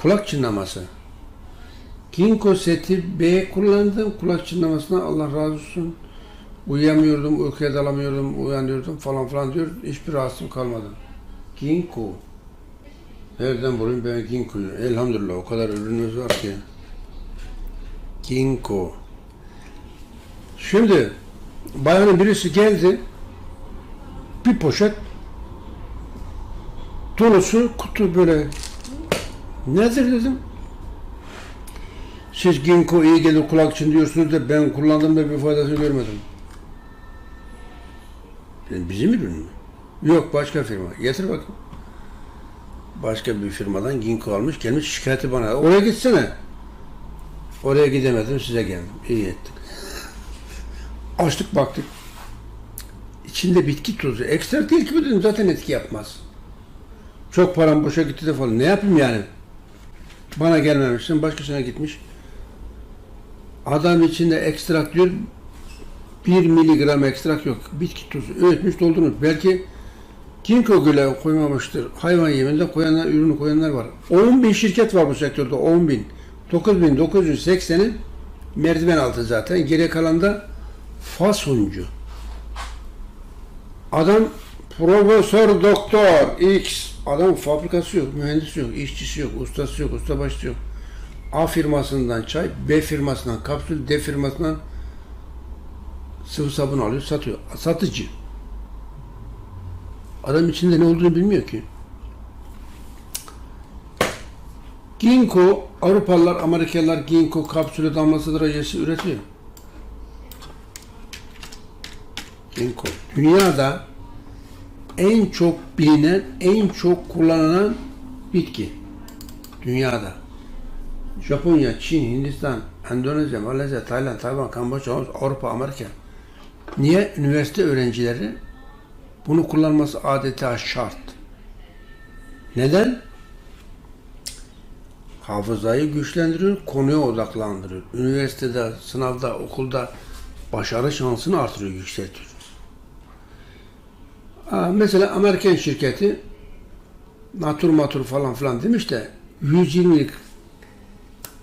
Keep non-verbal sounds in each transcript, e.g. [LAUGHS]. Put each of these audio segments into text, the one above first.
kulak çınlaması. Ginkgo seti B kullandım. Kulak çınlamasına Allah razı olsun. Uyuyamıyordum, uykuya dalamıyordum, uyanıyordum falan filan diyor. Hiçbir rahatsızlığım kalmadı. Ginkgo. Nereden bulayım ben Ginkgo'yu? Elhamdülillah o kadar ürünümüz var ki. Ginkgo. Şimdi bayanın birisi geldi. Bir poşet dolusu kutu böyle nedir dedim. Siz Ginkgo iyi gelir kulak için diyorsunuz da ben kullandım da bir faydasını görmedim. Dedim, bizim ürün mü? Yok başka firma. Getir bakayım. Başka bir firmadan Ginkgo almış gelmiş şikayeti bana. Oraya gitsene. Oraya gidemedim size geldim. İyi ettik. Açtık baktık. İçinde bitki tozu. Ekstrak değil ki bu dedim zaten etki yapmaz. Çok param boşa gitti de falan. Ne yapayım yani? Bana gelmemişsin başkasına gitmiş. Adam içinde ekstrak diyor. 1 miligram ekstrak yok. Bitki tozu. Öğütmüş doldurmuş. Belki Ginkgo güle koymamıştır. Hayvan yeminde koyanlar, ürünü koyanlar var. 10 bin şirket var bu sektörde. 10 bin. 9980'i merdiven altı zaten. Geriye kalan da fasoncu. Adam profesör doktor X. Adam fabrikası yok, mühendisi yok, işçisi yok, ustası yok, ustabaşısı yok. A firmasından çay, B firmasından kapsül, D firmasından sıvı sabun alıyor, satıyor. Satıcı. Adam içinde ne olduğunu bilmiyor ki. Ginkgo, Avrupalılar, Amerikalılar Ginkgo kapsülü damlası derecesi üretiyor. Ginkgo. Dünyada en çok bilinen, en çok kullanılan bitki. Dünyada. Japonya, Çin, Hindistan, Endonezya, Malezya, Tayland, Tayvan, Kamboçya, Avrupa, Amerika. Niye? Üniversite öğrencileri bunu kullanması adeta şart. Neden? Hafızayı güçlendiriyor, konuya odaklandırıyor. Üniversitede, sınavda, okulda başarı şansını artırıyor, yükseltiyor. Mesela Amerikan şirketi natur matur falan filan demiş de 120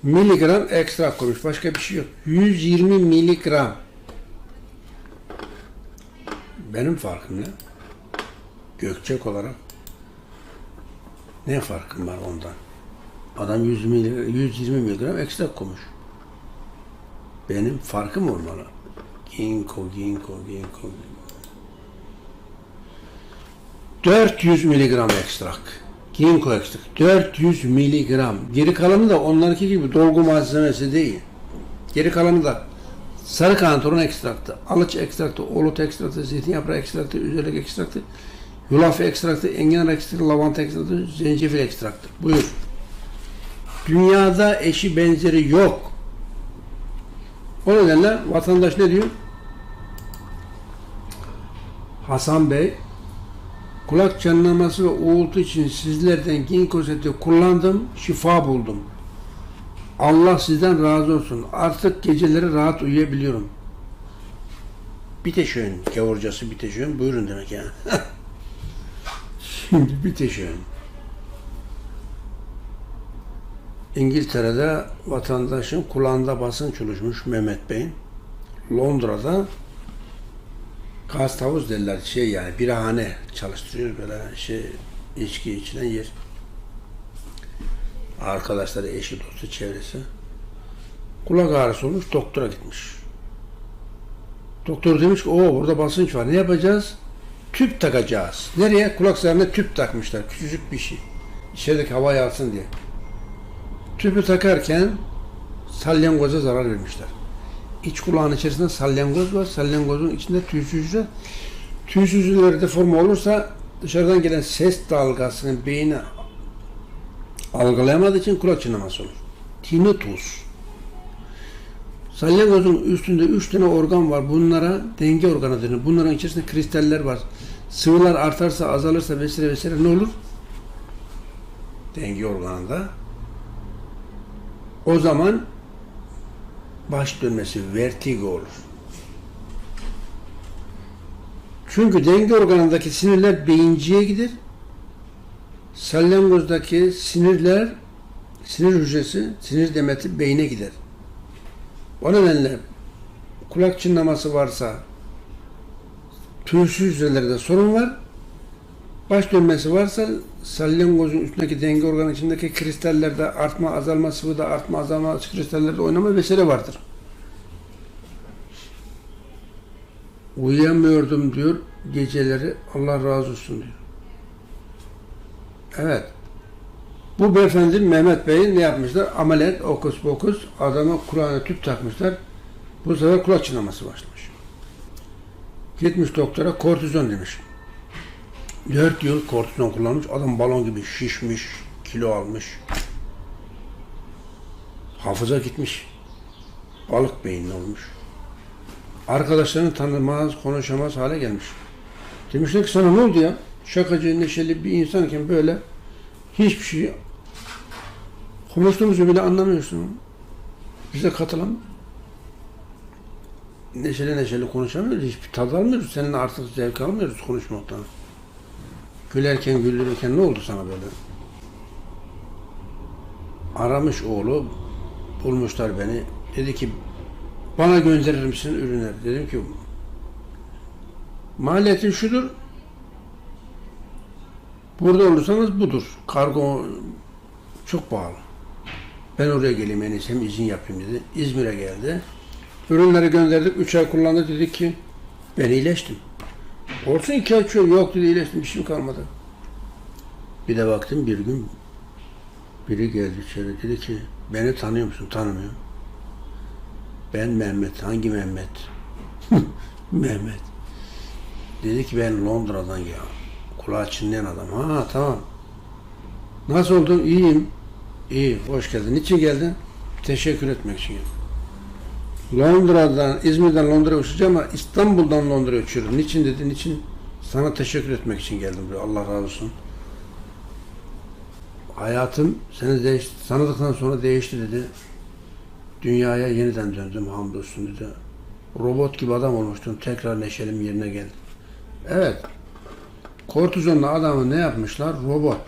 miligram ekstra koymuş. Başka bir şey yok. 120 miligram. Benim farkım ne? Gökçek olarak ne farkım var ondan? Adam 100 mili, 120 miligram ekstra koymuş. Benim farkım olmalı. Ginkgo, ginkgo, ginkgo. 400 miligram ekstrak. Ginkgo ekstrak. 400 miligram. Geri kalanı da onlarınki gibi dolgu malzemesi değil. Geri kalanı da sarı kantaron ekstraktı, alıç ekstraktı, olut ekstraktı, zeytin yaprağı ekstraktı, üzerlik ekstraktı, yulaf ekstraktı, enginar ekstraktı, lavanta ekstraktı, zencefil ekstraktı. Buyur. Dünyada eşi benzeri yok. O nedenle vatandaş ne diyor? Hasan Bey, kulak çınlaması ve uğultu için sizlerden ginkgo seti kullandım, şifa buldum. Allah sizden razı olsun. Artık geceleri rahat uyuyabiliyorum. Biteşön, gavurcası biteşön. Buyurun demek yani. [LAUGHS] Şimdi biteşön. İngiltere'de vatandaşın kulağında basınç oluşmuş Mehmet Bey'in. Londra'da gaz tavus derler şey yani birahane çalıştırıyor böyle şey içki içilen yer. Arkadaşları, eşi, dostu, çevresi. Kulak ağrısı olmuş, doktora gitmiş. Doktor demiş ki, o burada basınç var, ne yapacağız? Tüp takacağız. Nereye? Kulak zarına tüp takmışlar, küçücük bir şey. İçerideki hava yansın diye. Tüpü takarken salyangoza zarar vermişler. İç kulağın içerisinde salyangoz var, salyangozun içinde tüysüzler. Tüysüzlüleri deforme olursa dışarıdan gelen ses dalgasını beyine algılayamadığı için kulak çınlaması olur. Tinnitus. Salyangozun üstünde üç tane organ var. Bunlara denge organı denir. Bunların içerisinde kristaller var. Sıvılar artarsa, azalırsa vesaire vesaire ne olur? Denge organında. O zaman baş dönmesi, vertigo olur. Çünkü denge organındaki sinirler beyinciye gider. Salyangozdaki sinirler sinir hücresi, sinir demeti beyne gider. O nedenle kulak çınlaması varsa, tüysüz hücrelerde sorun var. Baş dönmesi varsa salyangozun üstündeki denge organı içindeki kristallerde artma, azalma, sıvıda artma, azalma, kristallerde oynama vesaire vardır. Uyuyamıyordum diyor geceleri Allah razı olsun diyor. Evet. Bu beyefendi Mehmet Bey'in ne yapmışlar? Ameliyat okus pokus adama kulağına tüp takmışlar. Bu sefer kulak çınlaması başlamış. Gitmiş doktora kortizon demiş. 4 yıl kortizon kullanmış. Adam balon gibi şişmiş, kilo almış. Hafıza gitmiş. Balık beyinli olmuş. Arkadaşlarını tanımaz, konuşamaz hale gelmiş. Demişler ki sana ne oldu ya? Şakacı, neşeli bir insanken böyle hiçbir şey konuştuğumuzu bile anlamıyorsun. Bize katılan neşeli neşeli konuşamıyoruz. Hiçbir tad almıyoruz. Seninle artık zevk almıyoruz konuşmaktan. Gülerken güldürürken ne oldu sana böyle? Aramış oğlu, bulmuşlar beni. Dedi ki bana gönderir misin ürünler? Dedim ki maliyetin şudur. Burada olursanız budur. Kargo çok pahalı. Ben oraya geleyim en iyisi hem izin yapayım dedi. İzmir'e geldi. Ürünleri gönderdik. Üç ay kullandı. Dedik ki ben iyileştim. Olsun iki ay çok yok dedi iyileştim. Bir şeyim kalmadı. Bir de baktım bir gün biri geldi içeri dedi ki beni tanıyor musun? Tanımıyor. Ben Mehmet. Hangi Mehmet? [LAUGHS] Mehmet. Dedi ki ben Londra'dan ya. Kulağı çınlayan adam. Ha tamam. Nasıl oldun? İyiyim. İyi. Hoş geldin. Niçin geldin? Teşekkür etmek için geldim. Londra'dan, İzmir'den Londra'ya uçacağım ama İstanbul'dan Londra'ya uçuyorum. Niçin dedi? Niçin? Sana teşekkür etmek için geldim buraya. Allah razı olsun. Hayatım seni değişti, tanıdıktan sonra değişti dedi. Dünyaya yeniden döndüm hamdolsun dedi. Robot gibi adam olmuştum. Tekrar neşelim yerine geldi. Evet. Kortizonla adamı ne yapmışlar? Robot.